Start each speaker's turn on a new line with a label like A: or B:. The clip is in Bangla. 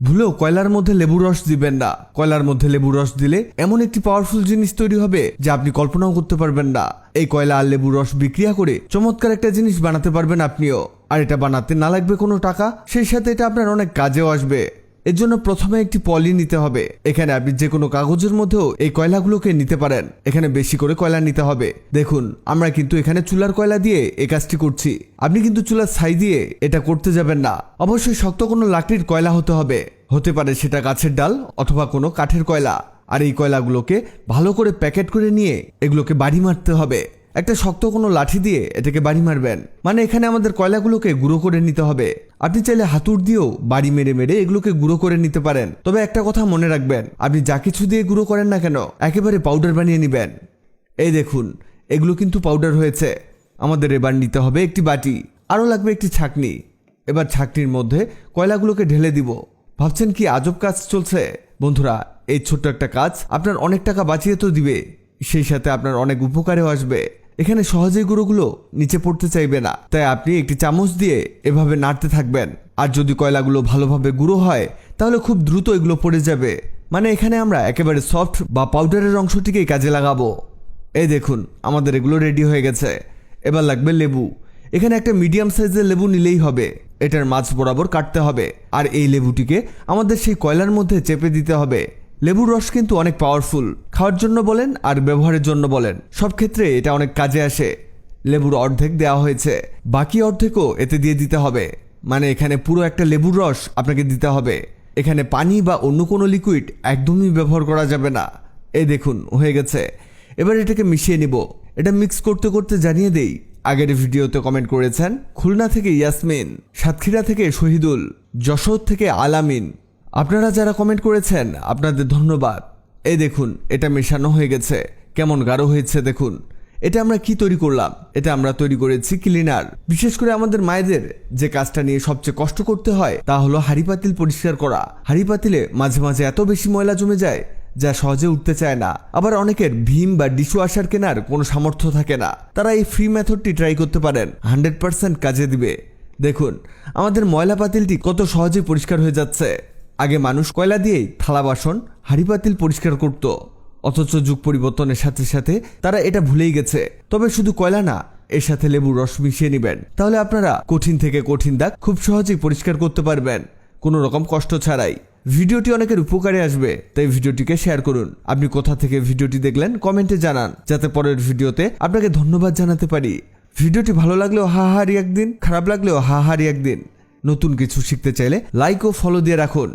A: ভুলেও কয়লার মধ্যে লেবু রস দিবেন না। কয়লার মধ্যে লেবু রস দিলে এমন একটি পাওয়ারফুল জিনিস তৈরি হবে যা আপনি কল্পনাও করতে পারবেন না। এই কয়লা আর লেবু রস বিক্রিয়া করে চমৎকার একটা জিনিস বানাতে পারবেন আপনিও। আর এটা বানাতে না লাগবে কোনো টাকা, সেই সাথে এটা আপনার অনেক কাজেও আসবে। এর জন্য প্রথমে একটি পলি নিতে হবে। এখানে আপনি যে কোনো কাগজের মধ্যেও এই কয়লাগুলোকে নিতে পারেন। এখানে বেশি করে কয়লা নিতে হবে। দেখুন, আমরা কিন্তু এখানে চুলার কয়লা দিয়ে এই কাজটি করছি। আপনি কিন্তু চুলার ছাই দিয়ে এটা করতে যাবেন না। অবশ্যই শক্ত কোনো লাকড়ির কয়লা হতে হবে। হতে পারে সেটা গাছের ডাল অথবা কোনো কাঠের কয়লা। আর এই কয়লাগুলোকে ভালো করে প্যাকেট করে নিয়ে এগুলোকে বাড়ি মারতে হবে। একটা শক্ত কোনো লাঠি দিয়ে এটাকে বাড়ি মারবেন। মানে এখানে আমাদের কয়লাগুলোকে গুঁড়ো করে নিতে হবে। আপনি চাইলে হাতুড় দিয়েও বাড়ি মেরে মেরে এগুলোকে গুঁড়ো করে নিতে পারেন। তবে একটা কথা মনে রাখবেন, আপনি যা কিছু দিয়ে গুঁড়ো করেন না কেন, একেবারে পাউডার বানিয়ে নেবেন। এই দেখুন, এগুলো কিন্তু পাউডার হয়েছে। আমাদের এবার নিতে হবে একটি বাটি, আরও লাগবে একটি ছাকনি। এবার ছাকনির মধ্যে কয়লাগুলোকে ঢেলে দিব। ভাবছেন কি আজব কাজ চলছে? বন্ধুরা, এই ছোট্ট একটা কাজ আপনার অনেক টাকা বাঁচিয়ে তো দিবে। সেই সাথে আপনার অনেক উপকারেও আসবে। এখানে সহজেই গুঁড়োগুলো নিচে পড়তে চাইবে না। তাই আপনি একটি চামচ দিয়ে এভাবে নাড়তে থাকবেন। আর যদি কয়লাগুলো ভালোভাবে গুঁড়ো হয়, তাহলে খুব দ্রুত এগুলো পড়ে যাবে। মানে এখানে আমরা একেবারে সফট বা পাউডারের অংশটিকেই কাজে লাগাবো। এই দেখুন, আমাদের এগুলো রেডি হয়ে গেছে। এবার লাগবে লেবু। এখানে একটা মিডিয়াম সাইজের লেবু নিলেই হবে। এটার মাছ বরাবর কাটতে হবে। আর এই লেবুটিকে আমাদের সেই কয়লার মধ্যে চেপে দিতে হবে। লেবুর রস কিন্তু অনেক পাওয়ারফুল খাওয়ার জন্য বলেন আর ব্যবহারের জন্য বলেন। সব ক্ষেত্রে এটা অনেক কাজে আসে। লেবুর অর্ধেক দেওয়া হয়েছে। বাকি অর্ধেকও এতে দিয়ে দিতে হবে। মানে এখানে পুরো একটা লেবুর রস আপনাকে দিতে হবে। এখানে পানি বা অন্য কোনো লিকুইড একদমই ব্যবহার করা যাবে না। এই দেখুন, হয়ে গেছে। এবার এটাকে মিশিয়ে নিব। এটা মিক্স করতে করতে জানিয়ে দেই। আগের ভিডিওতে কমেন্ট করেছেন খুলনা থেকে ইয়াসমিন, সাতক্ষীরা থেকে শহীদুল, যশোর থেকে আলামিন। আপনারা যারা কমেন্ট করেছেন, আপনাদের ধন্যবাদ। এই দেখুন, এটা মেশানো হয়ে গেছে। কেমন গাঢ় হয়েছে দেখুন। এটা আমরা কি তৈরি করলাম? এটা আমরা তৈরি করেছি ক্লিনার বিশেষ করে আমাদের মায়েদের যে কাজটা নিয়ে সবচেয়ে কষ্ট করতে হয়, তা হলো হাড়ি পাতিল পরিষ্কার করা। হাড়ি পাতিলে মাঝে মাঝে এত বেশি ময়লা জমে যায়, যা সহজে উঠতে চায় না। আবার অনেকের ভীম বা ডিশু ওয়াশার কেনার কোনো সামর্থ্য থাকে না। তারা এই ফ্রি মেথডটি ট্রাই করতে পারেন। হান্ড্রেড পার্সেন্ট কাজে দিবে। দেখুন, আমাদের ময়লা পাতিলটি কত সহজে পরিষ্কার হয়ে যাচ্ছে। আগে মানুষ কয়লা দিয়েই থালা বাসন, হাড়ি পাতিল পরিষ্কার করত। অথচ যুগ পরিবর্তনের সাথে সাথে তারা এটা ভুলেই গেছে। তবে শুধু কয়লা না, এর সাথে লেবুর রস মিশিয়ে নেবেন। তাহলে আপনারা কঠিন থেকে কঠিন দাগ খুব সহজেই পরিষ্কার করতে পারবেন। কোনো রকম কষ্ট ছাড়াই। ভিডিওটি অনেকের উপকারে আসবে, তাই ভিডিওটিকে শেয়ার করুন। আপনি কোথা থেকে ভিডিওটি দেখলেন, কমেন্টে জানান, যাতে পরের ভিডিওতে আপনাকে ধন্যবাদ জানাতে পারি। ভিডিওটি ভালো লাগলেও হা হারি একদিন, খারাপ লাগলেও হা হারি একদিন। নতুন কিছু শিখতে চাইলে লাইক ও ফলো দিয়ে রাখুন।